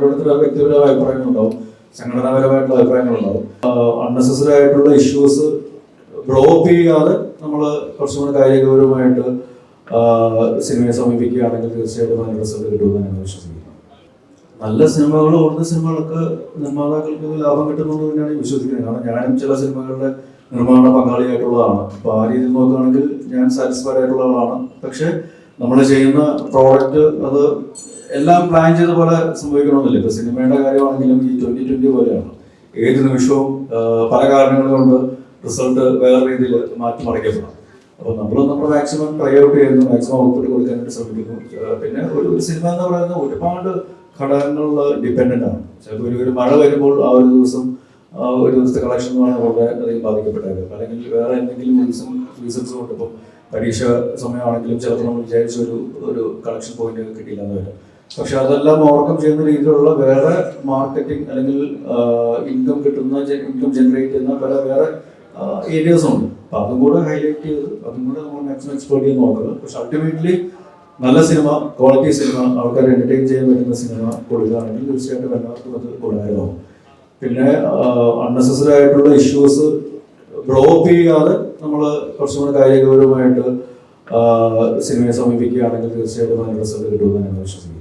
ഓരോരുത്തരുടെ വ്യക്തിപരമായ അഭിപ്രായങ്ങളുണ്ടാവും. സംഘടനാപരമായിട്ടുള്ള അഭിപ്രായങ്ങളുണ്ടാവും. അൺനെസസറി ആയിട്ടുള്ള ഇഷ്യൂസ് ഡ്രോപ്പ് ചെയ്യാതെ നമ്മൾ കുറച്ചും കൂടെ കാര്യഗൗരവമായിട്ട് സിനിമയെ സമീപിക്കുകയാണെങ്കിൽ തീർച്ചയായിട്ടും നല്ല റിസൾട്ട് കിട്ടുമെന്ന് ഞാൻ വിശ്വസിക്കുന്നു. നല്ല സിനിമകൾ ഓടുന്ന സിനിമകൾക്ക് നിർമ്മാതാക്കൾക്ക് ലാഭം കിട്ടുന്നത് തന്നെയാണ് വിശ്വസിക്കുന്നത്. കാരണം ഞാനും ചില സിനിമകളുടെ നിർമ്മാണ പങ്കാളിയായിട്ടുള്ളതാണ്. അപ്പോൾ ആ രീതിയിൽ നോക്കുകയാണെങ്കിൽ ഞാൻ സാറ്റിസ്ഫൈഡ് ആയിട്ടുള്ള ആളാണ്. പക്ഷേ നമ്മൾ ചെയ്യുന്ന പ്രോഡക്റ്റ് അത് എല്ലാം പ്ലാൻ ചെയ്ത പോലെ സംഭവിക്കണമെന്നില്ല. ഇപ്പൊ സിനിമയുടെ കാര്യമാണെങ്കിലും ഈ ട്വന്റി ട്വന്റി പോലെയാണ്. ഏത് നിമിഷവും പല കാരണങ്ങൾ കൊണ്ട് റിസൾട്ട് വേറെ രീതിയിൽ മാറ്റി മറിക്കപ്പെടാം. അപ്പോൾ നമ്മൾ നമ്മുടെ മാക്സിമം ട്രൈ ഔട്ട് ചെയ്യുന്നു മാക്സിമം ഔട്ട്പുട്ട് കൊടുക്കാനായിട്ട് ശ്രമിക്കുന്നു. പിന്നെ ഒരു സിനിമ എന്ന് പറയുന്നത് ഒരുപാട് ഘടകങ്ങളിൽ ഡിപ്പെൻഡന്റ് ആണ്. ചിലപ്പോൾ ഒരു മഴ വരുമ്പോൾ ആ ഒരു ദിവസം ഒരു ദിവസത്തെ കളക്ഷൻ എന്ന് പറഞ്ഞാൽ വളരെ അധികം ബാധിക്കപ്പെട്ടായിരുന്നു അല്ലെങ്കിൽ വേറെ എന്തെങ്കിലും റീസൺ റീസൺസ് കൊണ്ട് ഇപ്പം പരീക്ഷ സമയമാണെങ്കിലും ചിലപ്പോൾ നമ്മൾ വിചാരിച്ച ഒരു ഒരു കളക്ഷൻ പോയിന്റ് കിട്ടിയില്ല എന്ന് വരാം. പക്ഷെ അതെല്ലാം ഓവർകം ചെയ്യുന്ന രീതിയിലുള്ള വേറെ മാർക്കറ്റിംഗ് അല്ലെങ്കിൽ ഇൻകം കിട്ടുന്ന ഇൻകം ജനറേറ്റ് ചെയ്യുന്ന പല വേറെ ഏരിയാസും ഉണ്ട്. അപ്പൊ അതും കൂടെ ഹൈലൈറ്റ് ചെയ്ത് അതും കൂടെ നമ്മൾ മാക്സിമം എക്സ്പ്ലോർ ചെയ്ത് നോക്കുക പക്ഷെ അൾട്ടിമേറ്റ്ലി നല്ല സിനിമ ക്വാളിറ്റി സിനിമ ആൾക്കാരെ എന്റർടൈൻ ചെയ്യാൻ പറ്റുന്ന സിനിമ കൊടുക്കുകയാണെങ്കിൽ തീർച്ചയായിട്ടും എല്ലാവർക്കും അത് ഗുണകരമാവും പിന്നെ അൺനെസസറി ആയിട്ടുള്ള ഇഷ്യൂസ് ബ്ലോപ്പ് ചെയ്യാതെ നമ്മൾ കുറച്ചും കൂടെ കാര്യഗൗരവമായിട്ട് സിനിമയെ സമീപിക്കുകയാണെങ്കിൽ തീർച്ചയായിട്ടും നല്ല റിസൾട്ട് കിട്ടുമെന്ന് ഞാൻ വിശ്വസിക്കുന്നു.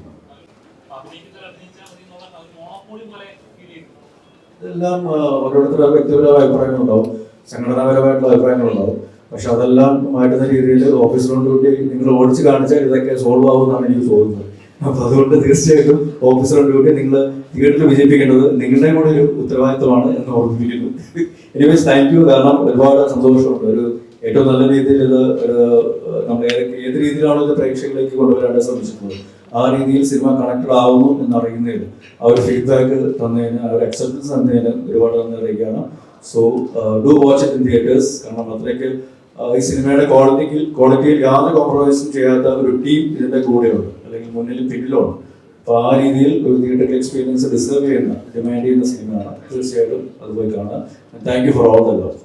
ഇതെല്ലാം ഓരോരുത്തരും വ്യക്തിപരമായ അഭിപ്രായങ്ങളുണ്ടാവും. സംഘടനാപരമായിട്ടുള്ള അഭിപ്രായങ്ങളുണ്ടാവും. പക്ഷെ അതെല്ലാം മാറ്റുന്ന രീതിയിൽ ഓഫീസിലോട്ട് കൂടി നിങ്ങൾ ഓടിച്ച് കാണിച്ചാൽ ഇതൊക്കെ സോൾവ് ആവുമെന്നാണ് എനിക്ക് തോന്നുന്നത്. അപ്പൊ അതുകൊണ്ട് തീർച്ചയായിട്ടും ഓഫീസർ ഡ്യൂട്ടി നിങ്ങൾ തിയേറ്ററിൽ വിജയിപ്പിക്കേണ്ടത് നിങ്ങളുടെ കൂടെ ഒരു ഉത്തരവാദിത്തമാണ് എന്ന് ഓർമ്മിപ്പിക്കുന്നു. എനിവേസ് താങ്ക് യു കാരണം ഒരുപാട് സന്തോഷമുണ്ട്. ഒരു ഏറ്റവും നല്ല രീതിയിൽ ഇത് ഒരു നമ്മൾ ഏത് രീതിയിലാണോ ഇത് പ്രേക്ഷകരിലേക്ക് കൊണ്ടുവരാൻ ശ്രമിച്ചിട്ടുള്ളത്. ആ രീതിയിൽ സിനിമ കണക്റ്റഡ് ആവുന്നു എന്ന് അറിയുന്നതിൽ ആ ഒരു ഫീഡ്ബാക്ക് തന്നതിന് ആ ഒരു അക്സെപ്റ്റൻസ് തന്നതിന് ഒരുപാട് നന്ദി അറിയിക്കുകയാണ്. So do watch it in theatres കാരണം അത്രയ്ക്ക് ഈ സിനിമയുടെ ക്വാളിറ്റിക്ക് ക്വാളിറ്റിയിൽ യാതൊരു കോംപ്രമൈസും ചെയ്യാത്ത ഒരു ടീം ഇതിന്റെ കൂടെയുണ്ട്. അല്ലെങ്കിൽ മുന്നിലും പിന്നിലുണ്ട് അപ്പൊ ആ രീതിയിൽ ഒരു തിയേറ്റർ എക്സ്പീരിയൻസ് ഡിസേർവ് ചെയ്യുന്ന ഡിമാൻഡ് ചെയ്യുന്ന സിനിമയാണ് തീർച്ചയായിട്ടും അത് പോയി കാണാം thank you for all the love